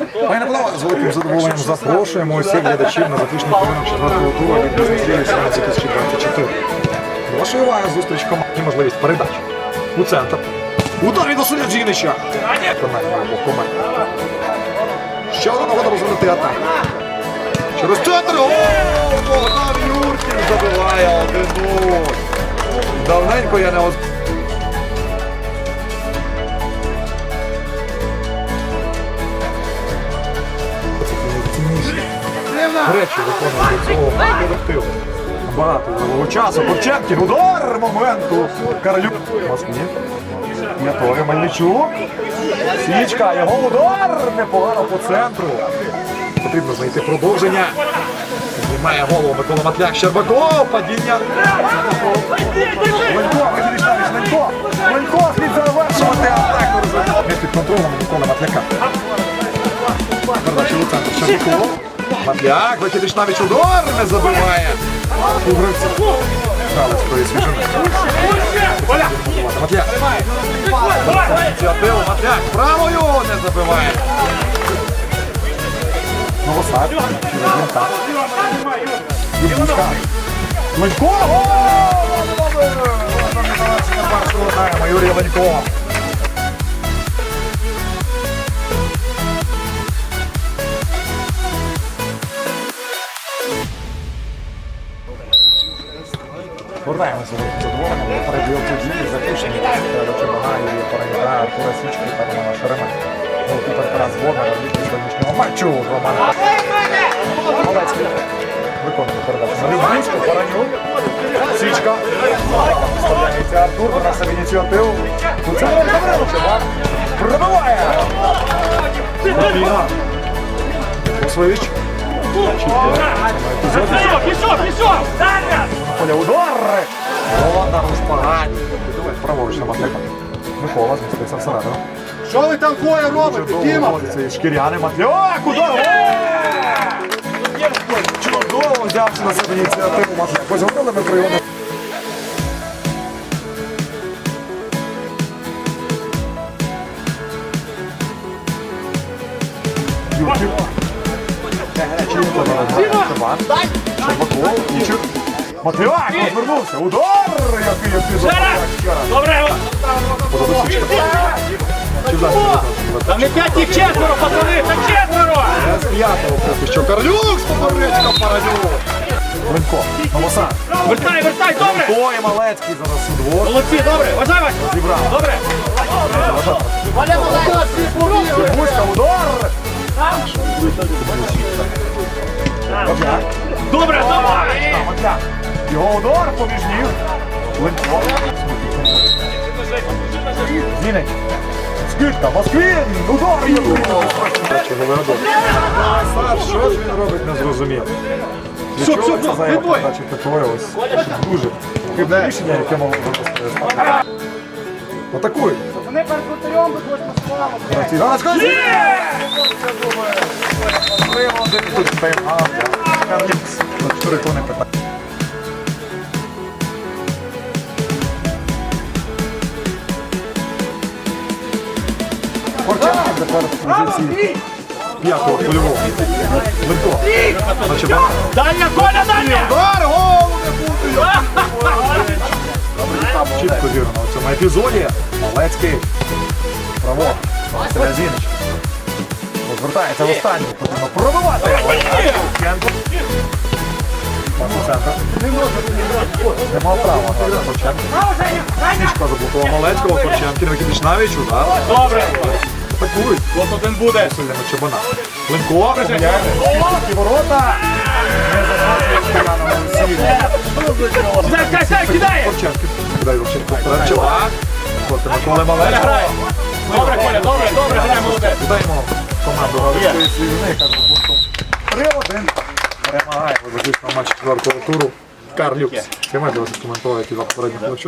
Пані Павло, з великим задоволенням запрошуємо усіх глядачів на заключний поєдинок четвертого туру від Сьогодні 2024. До вашої уваги зустріч команд і можливість передач. У центр. Удар від Василя Джінича. Виконання. Ще одна нагода розвинути атаку. Через центр. О, Богдан Юркін забиває 1-0. Давненько я не оз... речі виконує до цього. Багато було часу. Корченкін, удар моменту. Королюк. Москві. Готові Мельничук. Січка, його удар. Непогано по центру. Потрібно знайти продовження. Знімає голову Микола Матляк. Щербаков. Падіння. Ленько, Штавіч, Ленько. Ленько, слід завершувати атаку. Не під контролем Микола Матляка. Передача центр Щербаков. Матляк, Василій Штавіч удар не забиває. У гравця. Дали свої свіжини. Матляк. Ініціативу Матляк правою не забиває. Новосад. Лента. Юбушка. Ленько. Гол! Першого. Повертаємося до задоволення. Попередньо події заключені. Глядачі Бага, Юрія Параніка, Артура Січки та Романа Шеремета. Голкіпер Тарас Боднар, арбітр сьогоднішнього матчу. Роман Малецький. Виконує передачу на Рівненську. Паранюк. Січка. Вставляється Артур, на себе ініціативу. Це Чувак. Пробиває. Чітко. Епізод. Пішов, пішов, пішов! Зараз! Поля удар! Володар у шпагаті. Давай, Праворуч на Матляка. Микола змістився всередину. Що ви там двоє робите, Діма? із шкіряни Матляк! Удар! Чудово взявши на себе ініціативу Матляк. Ось говорили ми про його Юрків. Чітко зараз Іван. Щербаков. Матляк розвернувся. Удар! Який епізод. Добре! Там не п'ять, їх четверо, пацани, та четверо! З п'ятого поки що Карлюк з поперечка Паранюк. Ленко, Новосад. Вертай, вертай, добре! Той Малецький зараз у двор. Молодці, добре! Вважай, Вася! Зібрав. Добре! Бузька, удар. Матляк. Добре, давай! Його удар поміж ніг. Ленко. Зінич. Скидка, Москвін. Удар. Що ж він робить, не Все, все, це все, заява відбой. дуже хибне рішення, яке мало випустити. Атакуй. Вони перед вратарем би когось посилали. Ганочка! Три-один і тут тайм-аут. Карлікс. На чотири хвилини питання. Корченко тепер позиції п'ятого польового. Ленко. Значить, Дальня, Коля, дальня! Удар, гол! Не буде! Чітко зіграно в цьому епізоді. Малецький. Право. Селязінич. Розвертається в останню. Потрібно пробивати. Центр. Не мав права Корченко. Січка заблокував Малецького. Корченкін викидиш навіч. Удар. Добре! Атакують. От один буде! Сильними чобана. Ленко. поміняє. Ті ворота. Не Garotinho comprando de lá. Encontramos com o Lema Leste. Dobra, Colha, dobra, dobra, Colha, Mulder. E daí, irmão? Tomador, olha o que eu fiz, né, cara? Prelo dentro. Prema, ai, vocês estão mais que agora com o Arturo. Carliux. Quem mais você que mandou aqui lá para a gente?